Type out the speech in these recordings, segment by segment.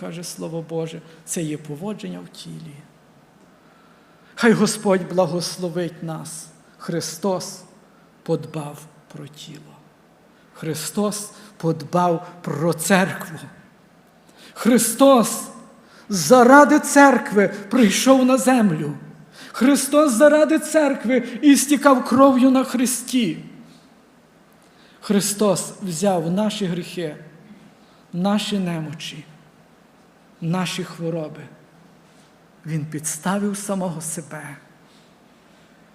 каже Слово Боже, це є поводження в тілі. Хай Господь благословить нас. Христос подбав про тіло. Христос подбав про церкву. Христос заради церкви прийшов на землю. Христос заради церкви і стікав кров'ю на Христі. Христос взяв наші гріхи, наші немочі, наші хвороби. Він підставив самого себе.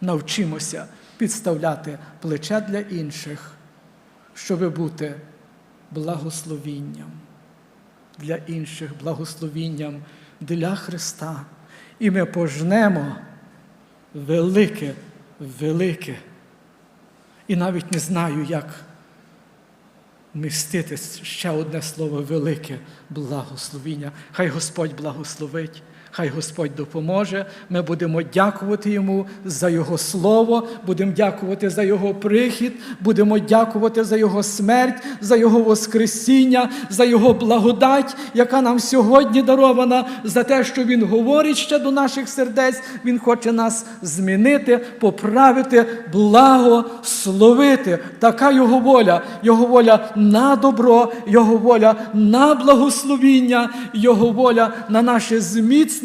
Навчимося підставляти плече для інших, щоб бути благословінням для інших, благословінням для Христа. І ми пожнемо велике, велике. І навіть не знаю, як містити ще одне слово велике благословіння. Хай Господь благословить, хай Господь допоможе. Ми будемо дякувати Йому за Його слово, будемо дякувати за Його прихід, будемо дякувати за Його смерть, за Його Воскресіння, за Його благодать, яка нам сьогодні дарована, за те, що Він говорить ще до наших сердець. Він хоче нас змінити, поправити, благословити. Така Його воля, Його воля на добро, Його воля на благословіння, Його воля на наше зміцнення,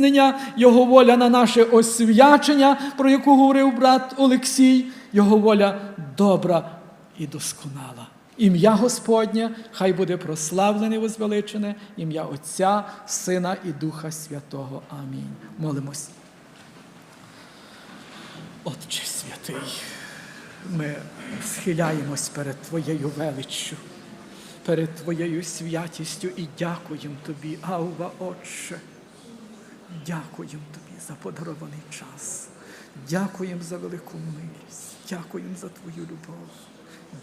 Його воля на наше освячення, про яку говорив брат Олексій, Його воля добра і досконала. Ім'я Господнє хай буде прославлене возвеличене, ім'я Отця, Сина і Духа Святого. Амінь. Молимось. Отче святий, ми схиляємось перед Твоєю величчю, перед Твоєю святістю і дякуємо Тобі, Авва, Отче. Дякуємо Тобі за подарований час. Дякуємо за велику милість. Дякуємо за Твою любов.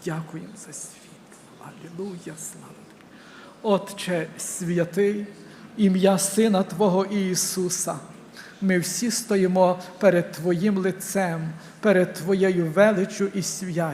Дякуємо за світло. Алілуя, слава Тобі. Отче святий, ім'я Сина Твого Ісуса. Ми всі стоїмо перед Твоїм лицем, перед Твоєю величчю і святістю.